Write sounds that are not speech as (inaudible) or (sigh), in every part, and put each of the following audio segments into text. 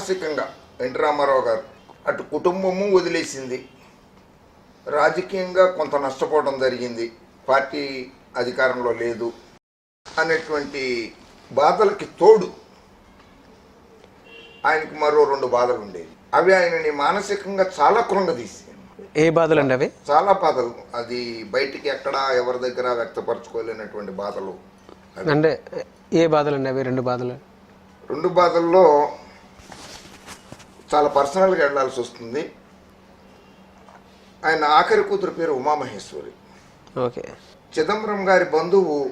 మానసికంగా ఎన్టీ రామారావు గారు అటు కుటుంబము వదిలేసింది. రాజకీయంగా కొంత నష్టపోవడం జరిగింది. పార్టీ అధికారంలో లేదు అనేటువంటి బాధలకి తోడు ఆయనకి మరో రెండు బాధలు ఉండేవి. అవి ఆయనని మానసికంగా చాలా కృంగదీసి ఏ బాధలు అండి అవి? చాలా బాధలు. అది బయటికి ఎక్కడ ఎవరి దగ్గర వ్యక్తపరచుకోలేనటువంటి బాధలు. అంటే ఏ బాధలు అండి అవి? రెండు బాధలు. రెండు బాధల్లో చాలా పర్సనల్గా వెళ్ళాల్సి వస్తుంది. ఆయన ఆఖరి కూతురు పేరు ఉమామహేశ్వరి. ఓకే. చిదంబరం గారి బంధువు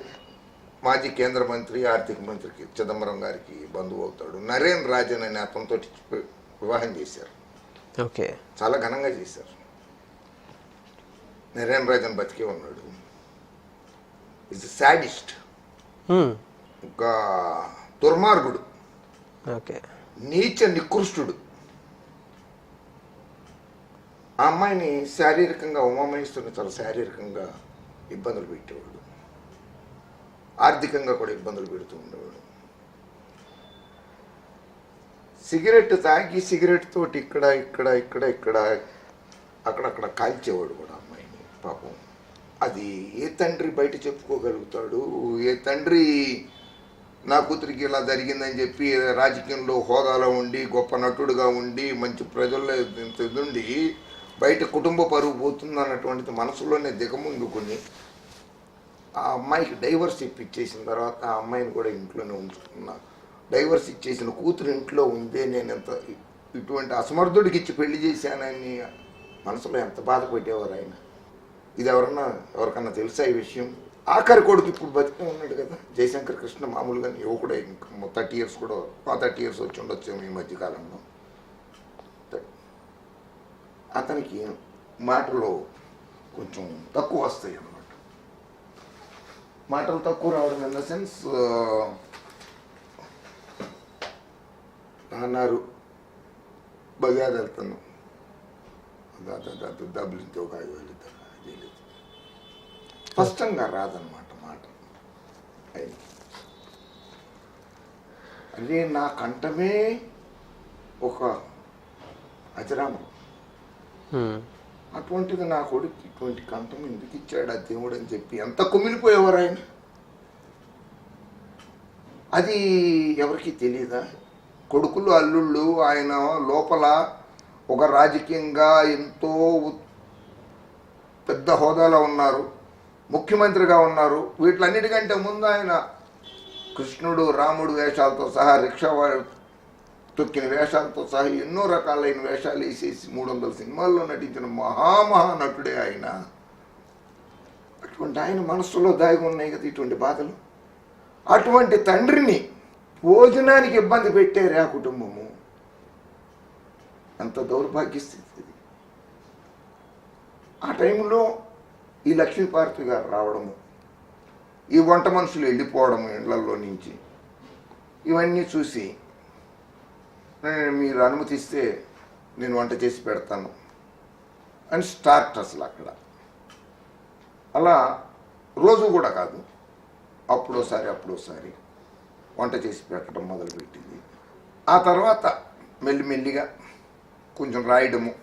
మాజీ కేంద్ర మంత్రి ఆర్థిక మంత్రికి చిదంబరం గారికి బంధువు అవుతాడు. నరేన్ రాజన్ అనే అతనితో వివాహం చేశారు. ఓకే. చాలా ఘనంగా చేశారు. నరేన్ రాజన్ బతికే ఉన్నాడు. ఇస్ శాడిస్ట్ హ్మ్. ఒక దుర్మార్గుడు. ఓకే. నీచ నికృష్టుడు. ఆ అమ్మాయిని శారీరకంగా ఉమామహేశ్వరిని చాలా శారీరకంగా ఇబ్బందులు పెట్టేవాడు. ఆర్థికంగా కూడా ఇబ్బందులు పెడుతూ ఉండేవాడు. సిగరెట్ తాగి సిగరెట్ తోటి ఇక్కడ ఇక్కడ ఇక్కడ ఇక్కడ అక్కడక్కడ కాల్చేవాడు కూడా అమ్మాయిని. పాపం. అది ఏ తండ్రి బయట చెప్పుకోగలుగుతాడు? ఏ తండ్రి నా కూతురికి ఇలా జరిగిందని చెప్పి రాజకీయంలో హోదాలో ఉండి గొప్ప నటుడుగా ఉండి మంచి ప్రజల్లో ఇంత ఇదుండి బయట కుటుంబ పరువు పోతుంది అన్నటువంటిది మనసులోనే దిగముందుకుని ఆ అమ్మాయికి డైవర్స్ ఇప్పించేసిన తర్వాత ఆ అమ్మాయిని కూడా ఇంట్లోనే ఉంచుకున్నా. డైవర్స్ ఇచ్చేసిన కూతురు ఇంట్లో ఉందే నేను ఎంత ఇటువంటి అసమర్థుడికి ఇచ్చి పెళ్ళి చేశానని మనసులో ఎంత బాధపెట్టేవారు ఆయన? ఇది ఎవరన్నా ఎవరికన్నా తెలుసా ఈ విషయం? ఆఖరి కొడుకు ఇప్పుడు బతికే ఉన్నాడు కదా. జయశంకర్ కృష్ణ మామూలుగా యువకుడే. ఇంకా థర్టీ ఇయర్స్ కూడా థర్టీ ఇయర్స్ వచ్చి ఉండొచ్చు ఈ మధ్యకాలంలో. అతనికి మాటలు కొంచెం తక్కువ వస్తాయి అన్నమాట. మాటలు తక్కువ రావడం ఇన్ ద సెన్స్ అన్నారు బజార్ వెళ్తాను. డబ్బులు ఒక ఐదు వేలు ఇద్దరు అది స్పష్టంగా రాదనమాట మాట. అది. అదే నా కంఠమే ఒక అజరామం అటువంటిది నా కొడుకు ఇటువంటి కంఠం ఎందుకు ఇచ్చాడు ఆ దేవుడు అని చెప్పి ఎంత కుమిలిపోయేవారు ఆయన? అది ఎవరికి తెలియదా కొడుకులు అల్లుళ్ళు ఆయన లోపల ఒక రాజకీయంగా ఎంతో పెద్ద హోదాలో ఉన్నారు. ముఖ్యమంత్రిగా ఉన్నారు. వీటిలన్నిటికంటే ముందు ఆయన కృష్ణుడు రాముడు వేషాలతో సహా రిక్షా తొక్కిన వేషాలతో సహా ఎన్నో రకాలైన వేషాలు వేసేసి మూడు వందల సినిమాల్లో నటించిన మహామహానటుడే ఆయన. అటువంటి ఆయన మనస్సులో దాగి ఉన్నాయి కదా ఇటువంటి బాధలు? అటువంటి తండ్రిని భోజనానికి ఇబ్బంది పెట్టారు ఆ కుటుంబము? అంత దౌర్భాగ్య స్థితి ఆ టైంలో ఈ లక్ష్మీపార్వతి గారు రావడము ఈ వంట మనుషులు వెళ్ళిపోవడము ఇళ్ళలో నుంచి ఇవన్నీ చూసి మీరు అనుమతిస్తే నేను వంట చేసి పెడతాను. అని స్టార్ట్ అసలు అక్కడ. అలా రోజు కూడా కాదు. అప్పుడోసారి అప్పుడోసారి వంట చేసి పెట్టడం మొదలుపెట్టింది. ఆ తర్వాత మెల్లిమెల్లిగా కొంచెం రాయడము.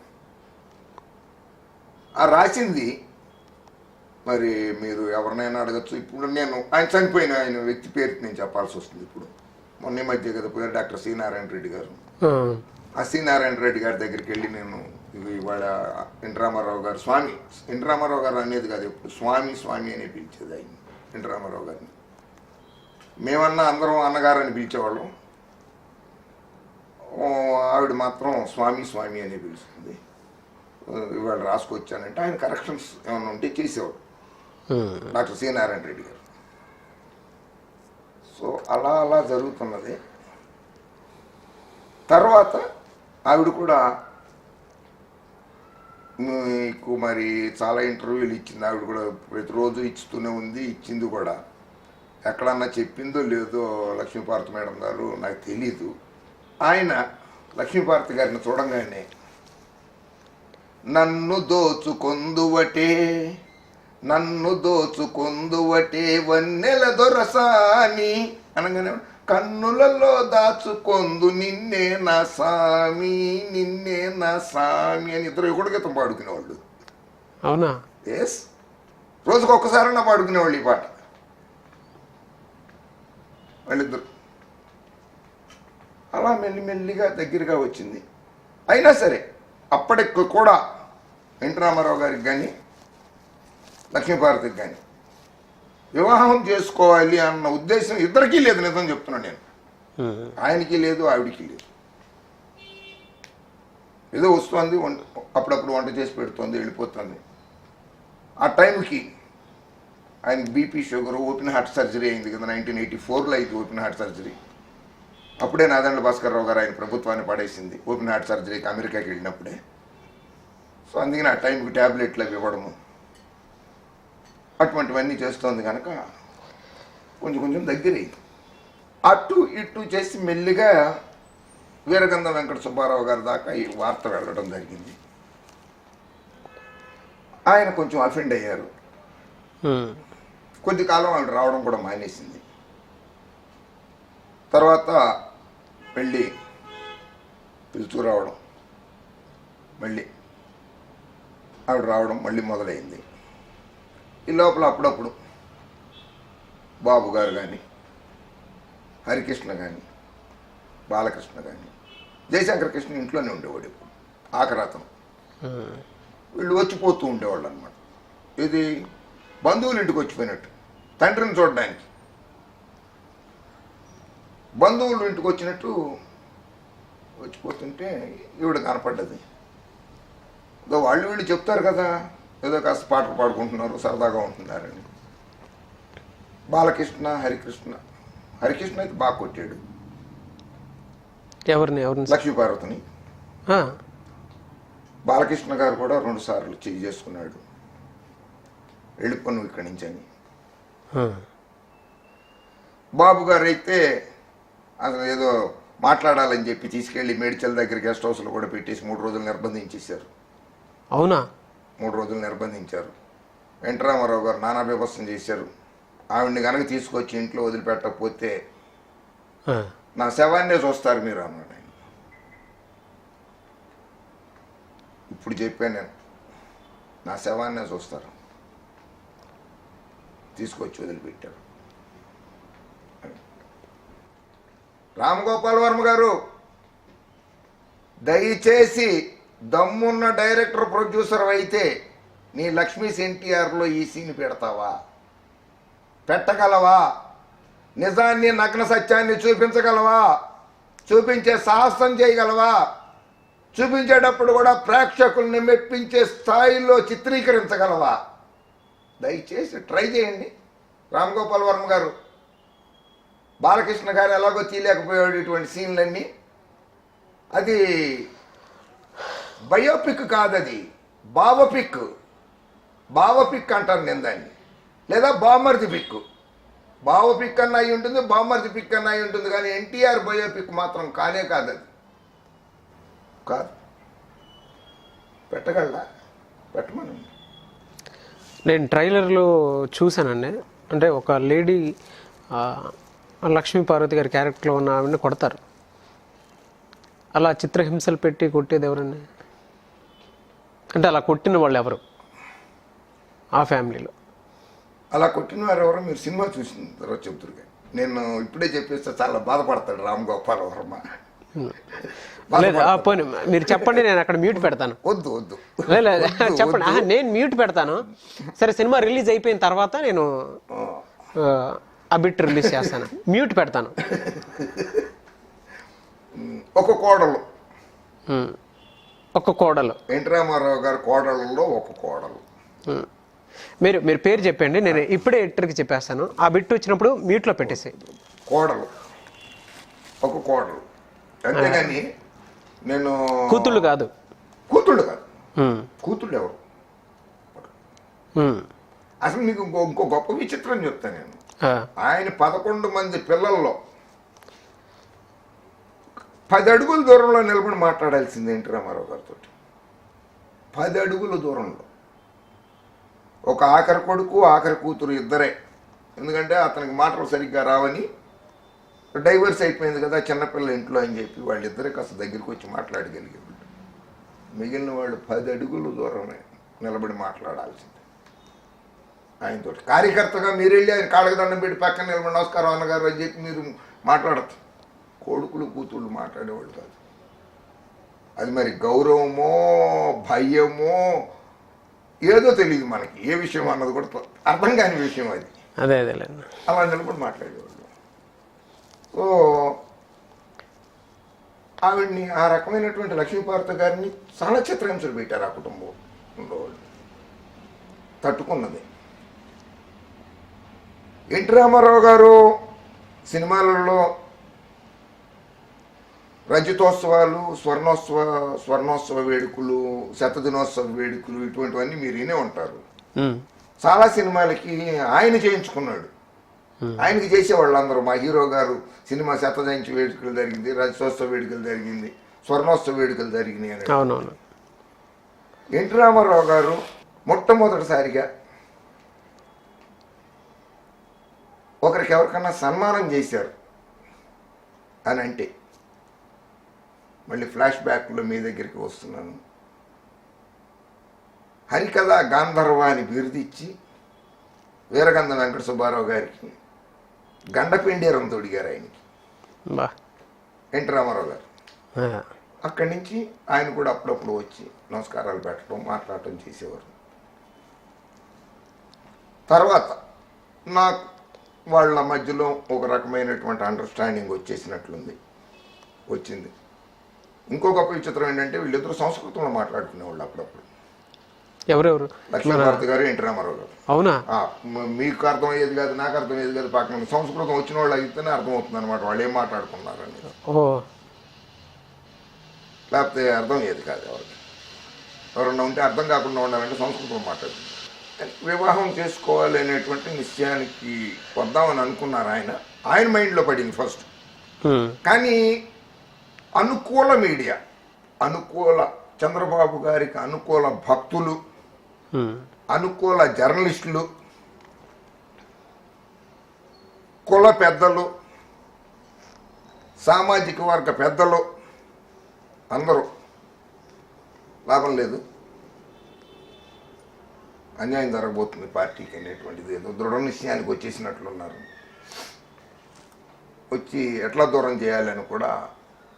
ఆ రాసింది మరి మీరు ఎవరినైనా అడగచ్చు. ఇప్పుడు నేను ఆయన చనిపోయిన ఆయన వ్యక్తి పేరు నేను చెప్పాల్సి వస్తుంది ఇప్పుడు. మొన్న మధ్య కదా పోయారు డాక్టర్ సి నారాయణ రెడ్డి గారు. ఆ. సి నారాయణ రెడ్డి గారి దగ్గరికి వెళ్ళి నేను ఇవాళ ఎన్ రామారావు గారు స్వామి ఎన్ రామారావు గారు అనేది కాదు ఎప్పుడు స్వామి స్వామి అని పిలిచేది ఆయన ఎన్ రామారావు గారిని. మేమన్నా అందరం అన్నగారు అని పిలిచేవాళ్ళం ఆవిడ మాత్రం స్వామి స్వామి అని పిలుస్తుంది. ఇవాళ రాసుకొచ్చానంటే ఆయన కరెక్షన్స్ ఏమైనా ఉంటే చేసేవాడు. డాక్టర్ సి నారాయణ రెడ్డి గారు. సో అలా అలా జరుగుతున్నది. తర్వాత ఆవిడ కూడా నీకు మరి చాలా ఇంటర్వ్యూలు ఇచ్చింది. ఆవిడ కూడా ప్రతిరోజు ఇస్తూనే ఉంది ఇచ్చింది కూడా. ఎక్కడన్నా చెప్పిందో లేదో లక్ష్మీపార్వతి మేడం గారు నాకు తెలీదు. ఆయన లక్ష్మీపార్వతి గారిని చూడంగానే నన్ను దోచుకొందువటే నన్ను దోచుకొందువటే వన్నెల దొరసాని. అనగానే కన్నులలో దాచుకొందు నిన్నే నా సామి నిన్నే నా సామి అని ఇద్దరు కూడా గీతం పాడుకునేవాళ్ళు. అవునా? ఎస్ రోజుకు ఒక్కసారైనా పాడుకునేవాళ్ళు ఈ పాట. వాళ్ళిద్దరు. అలా మెల్లిమెల్లిగా దగ్గరగా వచ్చింది. అయినా సరే అప్పటికి కూడా ఎన్టీ రామారావు గారికి కానీ లక్ష్మీపార్వతికి కానీ వివాహం చేసుకోవాలి అన్న ఉద్దేశం ఇద్దరికీ లేదు నిజం చెప్తున్నాను నేను. ఆయనకి లేదు ఆవిడికి లేదు. ఏదో వస్తుంది వంట అప్పుడప్పుడు వంట చేసి పెడుతుంది వెళ్ళిపోతుంది. ఆ టైంకి ఆయనకి BP sugar open heart surgery అయింది కదా నైన్టీన్ ఎయిటీ ఫోర్లో అయింది ఓపెన్ హార్ట్ సర్జరీ. అప్పుడే నాదండ్ల భాస్కర్ రావు గారు ఆయన ప్రభుత్వాన్ని పడేసింది. ఓపెన్ హార్ట్ సర్జరీకి అమెరికాకి వెళ్ళినప్పుడే. సో అందుకని ఆ టైంకి ట్యాబ్లెట్లు అవి ఇవ్వడము. అటువంటివన్నీ చేస్తోంది కనుక కొంచెం కొంచెం దగ్గరైంది అటు ఇటు చేసి మెల్లిగా వీరగంధం వెంకట సుబ్బారావు గారి దాకా ఈ వార్త వెళ్ళడం జరిగింది. ఆయన కొంచెం అఫెండ్ అయ్యారు. కొద్ది కాలం వాళ్ళు రావడం కూడా మానేసింది. తర్వాత వెళ్ళి పిలుచుకురావడం మళ్ళీ ఆవిడ రావడం మళ్ళీ మొదలైంది. ఈ లోపల అప్పుడప్పుడు బాబు గారు కానీ హరికృష్ణ కానీ బాలకృష్ణ కానీ జయశంకర కృష్ణ ఇంట్లోనే ఉండేవాడు ఇప్పుడు ఆఖరాతను. వీళ్ళు వచ్చిపోతూ ఉండేవాళ్ళు అనమాట ఇది బంధువులు ఇంటికి వచ్చిపోయినట్టు తండ్రిని చూడడానికి. బంధువులు ఇంటికి వచ్చినట్టు వచ్చిపోతుంటే ఈవిడ కనపడ్డది. వాళ్ళు వీళ్ళు చెప్తారు కదా ఏదో కాస్త పాటలు పాడుకుంటున్నారు సరదాగా ఉంటున్నారని బాలకృష్ణ హరికృష్ణ. హరికృష్ణ అయితే బాగా కొట్టాడు. ఎవరిని ఎవరిని? లక్ష్మీపార్వతిని. బాలకృష్ణ గారు కూడా రెండు సార్లు చెయ్యి చేసుకున్నాడు. వెళ్ళిపోను ఇక్కడి నుంచి అని. బాబు గారు అయితే అసలు ఏదో మాట్లాడాలని చెప్పి తీసుకెళ్ళి మేడ్చల్ దగ్గర గెస్ట్ హౌస్లో కూడా పెట్టేసి మూడు రోజులు నిర్బంధించేశారు. అవునా? మూడు రోజులు నిర్బంధించారు. వెంకటరామారావు గారు నానా బీభత్సం చేశారు. ఆవిడ్ని కనుక తీసుకొచ్చి ఇంట్లో వదిలిపెట్టకపోతే నా శవాన్నే చూస్తారు మీరు అన్నాడు ఆయన. ఇప్పుడు చెప్పాను నేను నా శవాన్నే చూస్తారు. తీసుకొచ్చి వదిలిపెట్టారు. రామగోపాల్ వర్మ గారు దయచేసి దమ్మున్న డైరెక్టర్ ప్రొడ్యూసర్ అయితే నీ లక్ష్మీస్ ఎన్టీఆర్లో ఈ సీన్ పెడతావా? పెట్టగలవా? నిజాన్ని నగ్న సత్యాన్ని చూపించగలవా? చూపించే సాహసం చేయగలవా? చూపించేటప్పుడు కూడా ప్రేక్షకుల్ని మెప్పించే స్థాయిలో చిత్రీకరించగలవా? దయచేసి ట్రై చేయండి. రామ్ గోపాల్ వర్మ గారు బాలకృష్ణ గారు ఎలాగో తీయలేకపోయాడు ఇటువంటి సీన్లన్నీ. అది బయోపిక్ కాదది. బావపిక్ బావపిక్ అంటారు నేను దాన్ని. లేదా బామర్ది పిక్. బావపిక్ అన్న అయి ఉంటుంది బామర్ది పిక్ అన్న అయి ఉంటుంది. కానీ ఎన్టీఆర్ బయోపిక్ మాత్రం కానే కాదది. కాదు. పెట్టగలరా? పెట్టమని. నేను ట్రైలర్లో చూశానండి. అంటే ఒక లేడీ లక్ష్మీ పార్వతి గారి క్యారెక్టర్లో ఉన్న ఆవిడని కొడతారు. అలా చిత్రహింసలు పెట్టి కొట్టేది ఎవరండి? అంటే అలా కొట్టిన వాళ్ళు ఎవరు? ఆ ఫ్యామిలీలో. అలా కొట్టిన వారు ఎవరో మీరు సినిమా చూసిన తర్వాత చెబుతారు నేను ఇప్పుడే చెప్పేస్తే చాలా బాధపడతాడు రామ్ గోపాల్ వర్మ. పోనీ మీరు చెప్పండి నేను అక్కడ మ్యూట్ పెడతాను. వద్దు వద్దు. (laughs) చెప్పండి. నేను మ్యూట్ పెడతాను. సరే సినిమా రిలీజ్ అయిపోయిన తర్వాత నేను ఆ, ఆ, ఆ బిట్ రిలీజ్ చేస్తాను. మ్యూట్ పెడతాను. (laughs) ఒక కోడలు. ఒక కోడలు. ఎన్టీ రామారావు గారి కోడలలో ఒక కోడలు. మీరు మీరు పేరు చెప్పండి నేను ఇప్పుడే ఎడిటర్కి చెప్పేస్తాను. ఆ బిట్ వచ్చినప్పుడు మ్యూట్లో పెట్టేసి కోడలు. ఒక కోడలు. అంతేగాని నేను కూతుళ్ళు కాదు. కూతుళ్ళు కాదు. కూతుళ్ళు ఎవరు. అసలు మీకు ఇంకో గొప్ప విచిత్రం చెప్తాను నేను. ఆయన పదకొండు మంది పిల్లల్లో పది అడుగుల దూరంలో నిలబడి మాట్లాడాల్సింది ఎన్టీ రామారావు గారితో పది అడుగుల దూరంలో. ఒక ఆఖరి కొడుకు ఆఖరి కూతురు ఇద్దరే. ఎందుకంటే అతనికి మాటలు సరిగ్గా రావని డైవర్స్ అయిపోయింది కదా చిన్నపిల్ల ఇంట్లో అని చెప్పి వాళ్ళిద్దరే కాస్త దగ్గరికి వచ్చి మాట్లాడగలిగారు. మిగిలిన వాళ్ళు పది అడుగులు దూరమే నిలబడి మాట్లాడాల్సింది. ఆయనతో కార్యకర్తగా మీరు వెళ్ళి ఆయన కాళ్ళకి దండం పెట్టి పక్కన నిలబడి నమస్కారం అన్నగారు అని చెప్పి మీరు మాట్లాడతారు కొడుకులు కూతుళ్ళు మాట్లాడేవాళ్ళు కాదు. అది మరి గౌరవమో భయమో ఏదో తెలియదు మనకి. ఏ విషయం అన్నది కూడా అర్థం కాని విషయం అది. అదే అదేలేండి అలా నిలబడి మాట్లాడేవాళ్ళు. సో ఆవిడ్ని ఆ రకమైనటువంటి లక్ష్మీపార్వత గారిని చాలా చిత్రహింసలు పెట్టారు ఆ కుటుంబం ఉండేవాళ్ళు తట్టుకున్నది. ఎన్టీ రామారావు గారు సినిమాలలో రజతోత్సవాలు స్వర్ణోత్సవ స్వర్ణోత్సవ వేడుకలు శతదినోత్సవ వేడుకలు ఇటువంటివన్నీ మీరు వినే ఉంటారు. చాలా సినిమాలకి ఆయన చేయించుకున్నాడు. ఆయనకి చేసేవాళ్ళు అందరూ మా హీరో గారు సినిమా శతజయంతి వేడుకలు జరిగింది రజతోత్సవ వేడుకలు జరిగింది స్వర్ణోత్సవ వేడుకలు జరిగినాయి అని ఎన్టీ రామారావు గారు మొట్టమొదటిసారిగా ఒకరికి ఎవరికన్నా సన్మానం చేశారు అని అంటే మళ్ళీ ఫ్లాష్ బ్యాక్లో మీ దగ్గరికి వస్తున్నాను. హరికథ గాంధర్వ అని బిరుదిచ్చి వీరగంధ వెంకట సుబ్బారావు గారికి గండపిండీరం తొడిగారు ఆయనకి. ఎన్టీ రామారావు గారు. అక్కడి నుంచి ఆయన కూడా అప్పుడప్పుడు వచ్చి నమస్కారాలు పెట్టడం మాట్లాడటం చేసేవారు. తర్వాత నాకు వాళ్ళ మధ్యలో ఒక రకమైనటువంటి అండర్స్టాండింగ్ వచ్చేసినట్లుంది. వచ్చింది. ఇంకో గొప్ప విచిత్రం ఏంటంటే వీళ్ళిద్దరూ సంస్కృతంలో మాట్లాడుకునేవాళ్ళు అప్పుడప్పుడు. ఎవరెవరు? లక్ష్మీభారతి గారు ఎన్టీ రామారావు గారు. అవునా? మీకు అర్థమయ్యేది కాదు నాకు అర్థమయ్యేది కాదు పక్కన సంస్కృతం వచ్చిన వాళ్ళు అయితేనే అర్థమవుతుంది అనమాట వాళ్ళు ఏం మాట్లాడుకున్నారని. లేకపోతే అర్థం అయ్యేది కాదు ఎవరికి. ఎవరన్నా ఉంటే అర్థం కాకుండా ఉండాలంటే సంస్కృతం మాట్లాడు వివాహం చేసుకోవాలి అనేటువంటి నిశ్చయానికి వద్దామని అనుకున్నారు ఆయన. ఆయన మైండ్లో పడింది ఫస్ట్. కానీ అనుకూల మీడియా అనుకూల చంద్రబాబు గారికి అనుకూల భక్తులు. అనుకూల జర్నలిస్టులు కుల పెద్దలు సామాజిక వర్గ పెద్దలు అందరూ లాభం లేదు అన్యాయం జరగబోతుంది పార్టీకి అనేటువంటిది ఏదో దృఢ నిశ్చయానికి వచ్చేసినట్లున్నారు వచ్చి ఎట్లా దూరం చేయాలని కూడా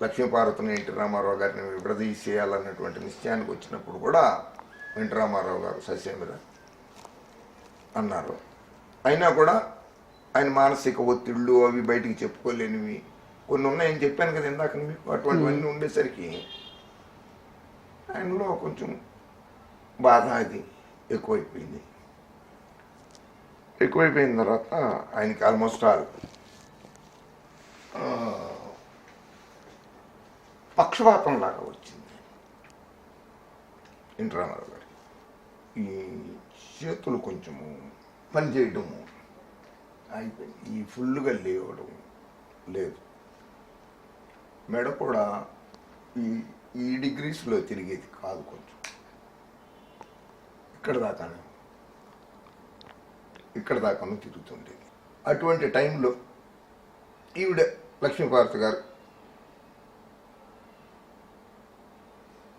లక్ష్మీపార్వతిని ఎన్టీ రామారావు గారిని విడదీసేయాలన్నటువంటి నిశ్చయానికి వచ్చినప్పుడు కూడా ఎన్టీ రామారావు గారు సస్యమిర అన్నారు. అయినా కూడా ఆయన మానసిక ఒత్తిళ్ళు అవి బయటికి చెప్పుకోలేనివి కొన్ని ఉన్నాయని చెప్పాను కదా ఇందాక మీకు అటువంటివన్నీ ఉండేసరికి ఆయనలో కొంచెం బాధ అది ఎక్కువైపోయింది. ఎక్కువైపోయిన తర్వాత ఆయనకి ఆల్మోస్ట్ ఆల్ పక్షపాతం లాగా వచ్చింది. ఎన్టీ రామారావు ఈ చేతులు కొంచెము పని చేయడము అయిపోయింది. ఈ ఫుల్గా లేవడం లేదు. మెడ కూడా ఈ ఈ డిగ్రీస్లో తిరిగేది కాదు కొంచెం. ఇక్కడ దాకానే ఇక్కడ దాకాను తిరుగుతుండేది. అటువంటి టైంలో ఈవిడ లక్ష్మీపార్వతి గారు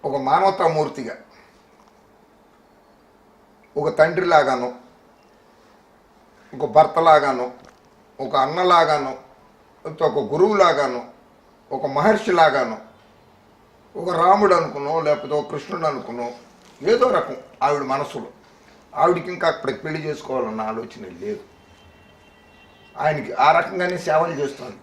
ఒక మానవతామూర్తిగా ఒక తండ్రిలాగాను ఒక భర్తలాగాను ఒక అన్నలాగాను ఒక గురువులాగాను ఒక మహర్షిలాగాను ఒక రాముడు అనుకునో లేకపోతే ఒక కృష్ణుడు అనుకునో ఏదో రకం ఆవిడ మనసులో. ఆవిడకి ఇంకా అక్కడికి పెళ్ళి చేసుకోవాలన్న ఆలోచన లేదు. ఆయనకి ఆ రకంగానే సేవలు చేస్తుంది.